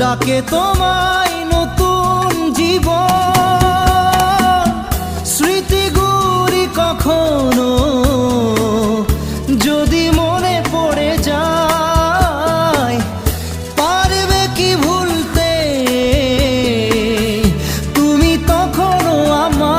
ডাকে তোমায় নতুন জীবন। স্মৃতিগুলি কখনো যদি মনে পড়ে যায়, পারবে কি ভুলতে? তুমি তখনও আমার